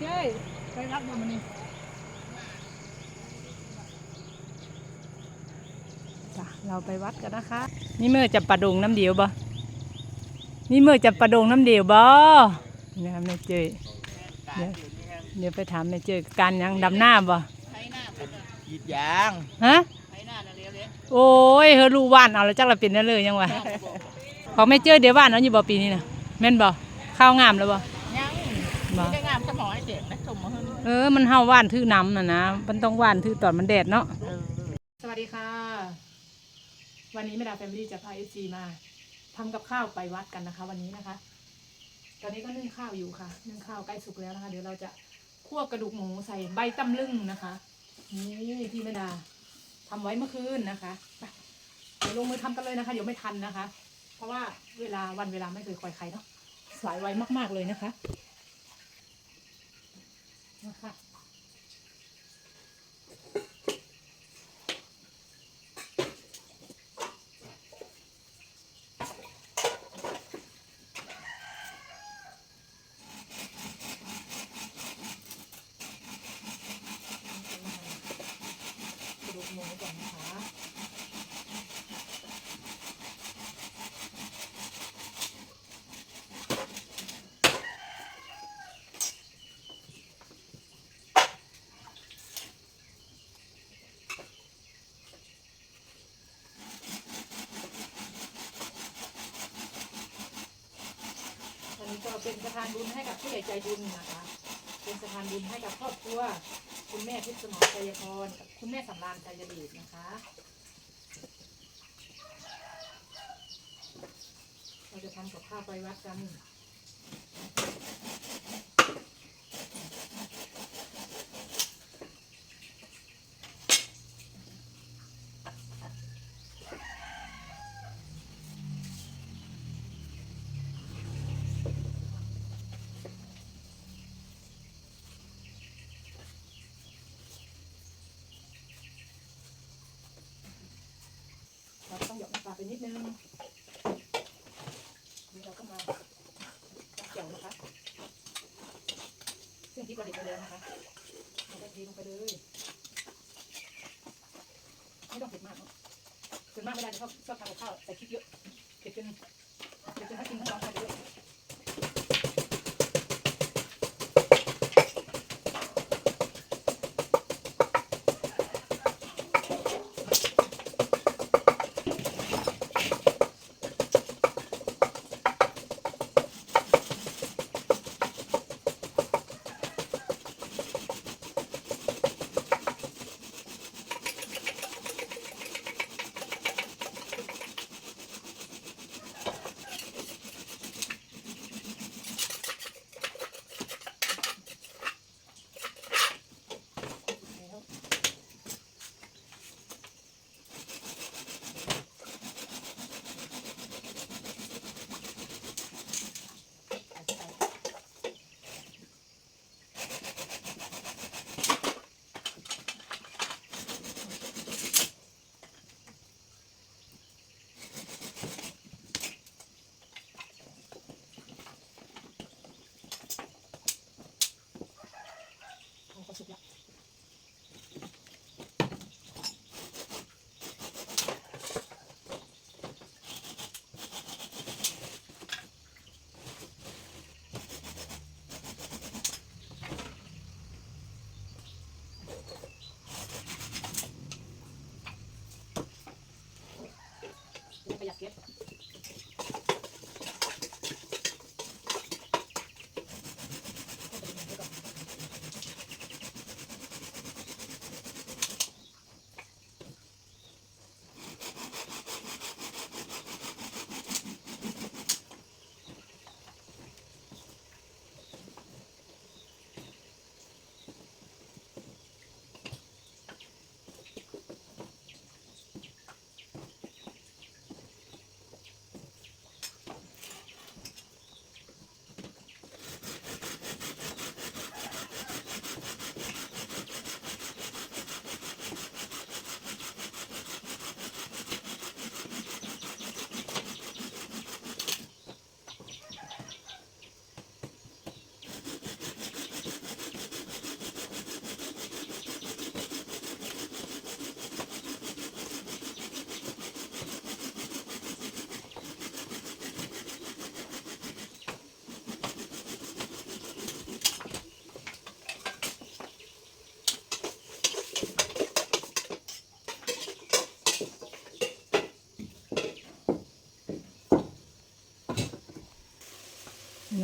เจ้ยไปรับดูมันนี่จ้ะเราไปวัดกันนะคะ นี่เมื่อจะประดงน้ำเดียวบ่นี่เมื่อจะประดงน้ำเดียวบ่นี่นะครับแม่เจยเดี๋ยวเดี๋ยวไปถามแม่เจยการหยังดำหน้าบ่กรีดยางฮะโอ้ยเฮารู้ว่านเอาแล้วจักละเป็นนั่นเลยยังวะของแม่เจยเดี๋ยวว่านเอาอยู่บ่ปีนี้น่ะแม่นบ่ข้าวงามแล้วบ่ยังบ่ ไม่ได้งามสมองไอ้เจ็บนะสมอง เออ มันเฮาว่านทื่อน้ำน่ะนะ มันต้องว่านทื่อตอนมันแดดเนาะ สวัสดีค่ะ วันนี้แม่ดาแฟมิลี่จะพาเอซีมาทำกับข้าวไปวัดกันนะคะ วันนี้นะคะ ตอนนี้ก็นึ่งข้าวอยู่ค่ะ นึ่งข้าวใกล้สุกแล้วนะคะ เดี๋ยวเราจะคั่วกระดูกหมูใส่ใบตำลึงนะคะ นี่ที่แม่ดาทำไว้เมื่อคืนนะคะไปเดี๋ยวลงมือทำกันเลยนะคะ เดี๋ยวไม่ทันนะคะ เพราะว่าเวลาวันเวลาไม่เคยคอยใครเนาะ สายไวมากๆเลยนะคะ นะคะ กระดูกหมูก่อนนะคะ วันนี้ก็ เป็นสะพานบุญให้กับผู้ใหญ่ใจบุญนะคะ เป็นสะพานบุญให้กับครอบครัว คุณแม่พิษสมรชัยพรกับคุณแม่สำรานชัยเดชนะคะ เราจะทำกับข้าวไปวัดกัน หยอกน้ำปลาไปนิดนึงนี่เราก็มาจับเกี่ยวนะคะซึ่งที่ประดิษฐ์ไปเลยนะคะเราก็ดีลงไปเลยไม่ต้องเผ็ดมากเนาะเผ็ดมากไม่ได้ชอบชอบทานกับข้าวใส่พริกเยอะเผ็ดจน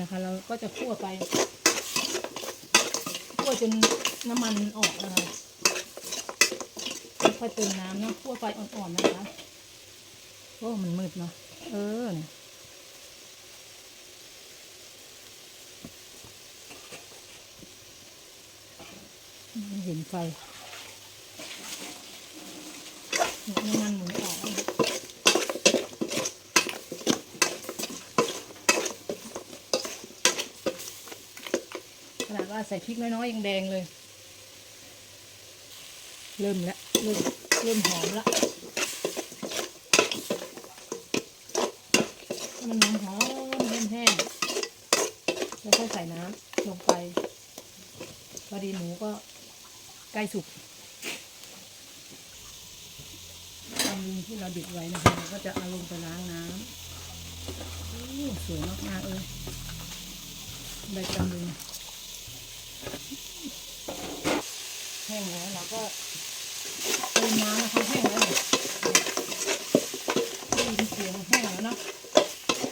นะคะ เราก็จะคั่วไป คั่วจนน้ำมันออกนะคะค่อยเติมน้ำเนาะคั่วไฟอ่อนๆนะคะโอ้มันมืดเนาะเออเห็นไฟเนี่ยน้ำมันหมุนออกแล้ว ขนาดว่า ใส่พริกน้อยๆยังแดงเลย เริ่มแล้วเริ่มเริ่มหอมละมันหอมหอมเริ่มแห้งแล้วค่อยใส่น้ำลงไปพอดีหมูก็ใกล้สุกตำลึงที่เราดิบไว้นะคะเราก็จะเอาลงไปล้างน้ำสวยมากๆเลยใบตำลึง แห้งแล้วเราก็เติมน้ำนะคะแห้งแล้วเนี่ยได้ยินเสียงแห้งแล้วเนาะ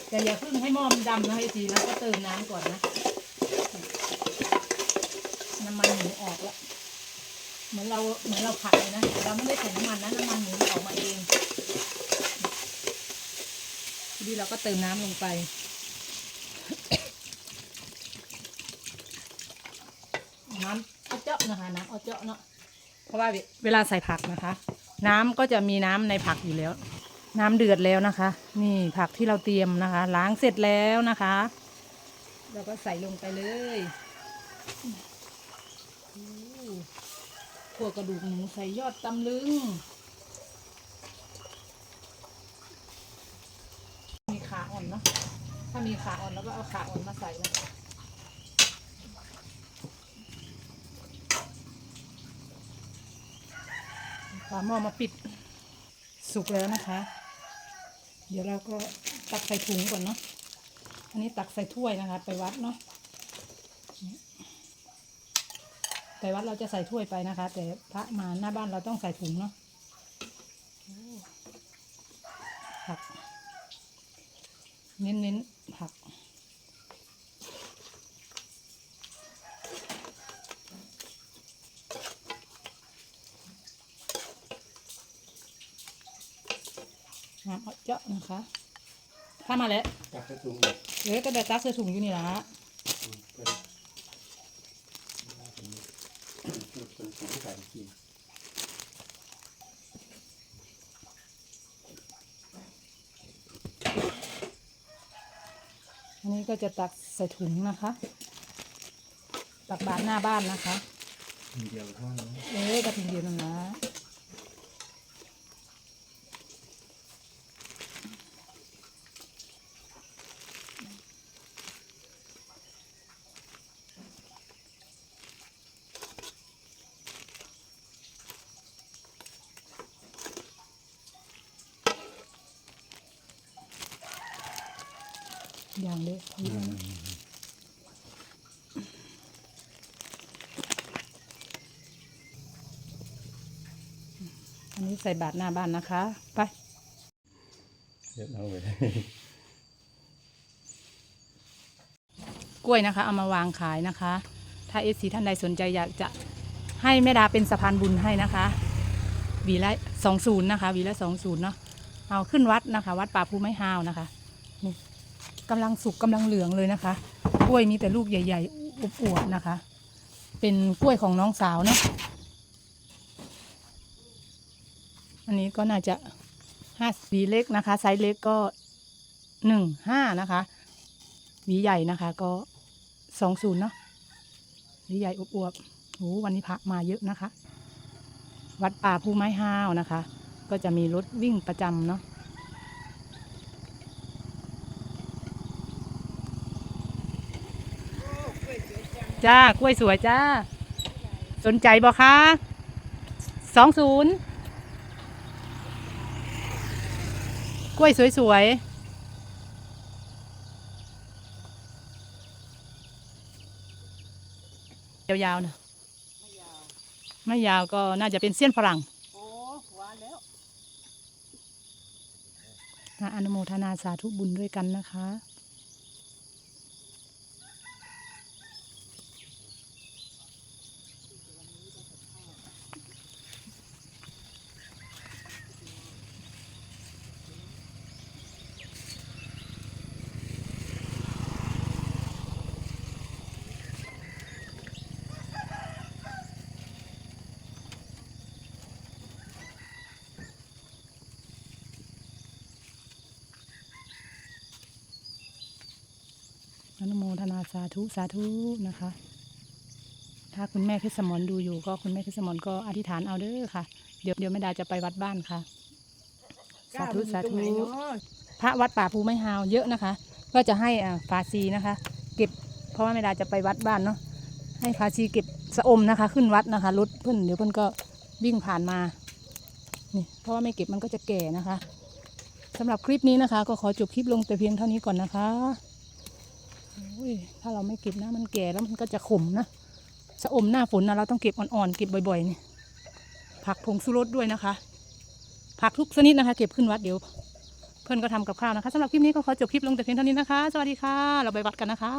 แต่อย่าเพิ่งให้หม้อมันดำนะไอ้ทีแล้วก็เติมน้ำก่อนนะ น้ำมันหมูออกล้วเหมือนเราเหมือนเราผัดเลยนะแต่เราไม่ได้ใส่น้ำมันนะน้ำมันหมูออกมาเองทีนี้เราก็เติมน้ำลงไปน้ำเอาเจาะนะคะน้ำเอาเจาะเนาะเพราะว่าเวลาใส่ผักนะคะ น้ำก็จะมีน้ำในผักอยู่แล้ว น้ำเดือดแล้วนะคะ นี่ผักที่เราเตรียมนะคะ ล้างเสร็จแล้วนะคะ เราก็ใส่ลงไปเลยขั่วกระดูกหมูใส่ยอดตำลึง มีขาอ่อนเนาะ ถ้ามีขาอ่อนแล้วก็เอาขาอ่อนมาใส่นะฝาหม้อมาปิด สุกแล้วนะคะ เดี๋ยวเราก็ตักใส่ถุงก่อนเนาะ อันนี้ตักใส่ถ้วยนะคะ ไปวัดเนาะ ไปวัดเราจะใส่ถ้วยไปนะคะ แต่พระมาหน้าบ้านเราต้องใส่ถุงเนาะโอ้ผักเน้นๆ น้ำเอาเจาะนะคะข้ามาแล้วตักกระตุ้งเดี๋ยวก็แบบตักใส่ถุงอยู่นี่ละเป็นเป็นสูงที่ขายกินอันนี้ก็จะตักใส่ถุงนะคะ ตักบาทหน้าบ้านนะคะ เดียวเท่านั้น เอ๊ะกระถิ่นเดียวนั่นนะ อย่างเล็กอันนี้ใส่บาทหน้าบ้านนะคะ ไปเดี๋ยวเอาไปกล้วยนะคะ เอามาวางขายนะคะ ถ้าเอซีท่านใดสนใจอยากจะให้แม่ดาเป็นสะพานบุญให้นะคะหวีละสองศูนย์นะคะหวีละสองศูนย์เนาะเอาขึ้นวัดนะคะ วัดป่าภูไม้ฮาวนะคะนี่ กำลังสุกกำลังเหลืองเลยนะคะ กล้วยมีแต่ลูกใหญ่ๆอวบๆนะคะ เป็นกล้วยของน้องสาวเนาะอันนี้ก็น่าจะห้าสีเล็กนะคะ ไซส์เล็กก็หนึ่งห้านะคะหวีใหญ่นะคะ ก็สองศูนย์เนาะหวีใหญ่อวบๆโอ้วันนี้พระมาเยอะนะคะ วัดป่าภูไม้ห้าวนะคะ ก็จะมีรถวิ่งประจำเนาะ จ้ากล้วยสวยจ้า สนใจบ่คะสองศูนย์กล้วยสวยๆยาวๆนะไม่ยาวก็น่าจะเป็นเส้นฝรั่งโอ้หวานแล้วนะอนุโมทนาสาธุบุญด้วยกันนะคะ นุโมทนาสาธุสาธุนะคะ ถ้าคุณแม่เพชรสมรดูอยู่ ก็คุณแม่เพชรสมรก็อธิษฐานเอาเด้อค่ะ เดี๋ยวเดี๋ยวแม่ดาจะไปวัดบ้านค่ะ สาธุสาธุพระวัดป่าภูไม้ฮาวเยอะนะคะ ก็จะให้อ่าฟาซีนะคะ เก็บ เพราะว่าแม่ดาจะไปวัดบ้านเนาะให้ฟาซีเก็บสะอมนะคะ ขึ้นวัดนะคะรถเพื่อนเดี๋ยวเพื่อนก็วิ่งผ่านมานี่เพราะว่าไม่เก็บมันก็จะแก่นะคะสำหรับคลิปนี้นะคะ ก็ขอจบคลิปลงแต่เพียงเท่านี้ก่อนนะคะ ถ้าเราไม่เก็บนะ มันแก่แล้วมันก็จะขมนะสะอมหน้าฝนนะเราต้องเก็บอ่อนๆเก็บบ่อยๆนี่ผักผงสุรสด้วยนะคะ ผักทุกชนิดนะคะ เก็บขึ้นวัดเดี๋ยว เพื่อนก็ทำกับข้าวนะคะสำหรับคลิปนี้ก็ขอจบคลิปลงแต่เพียงเท่านี้นะคะ สวัสดีค่ะ เราไปวัดกันนะคะ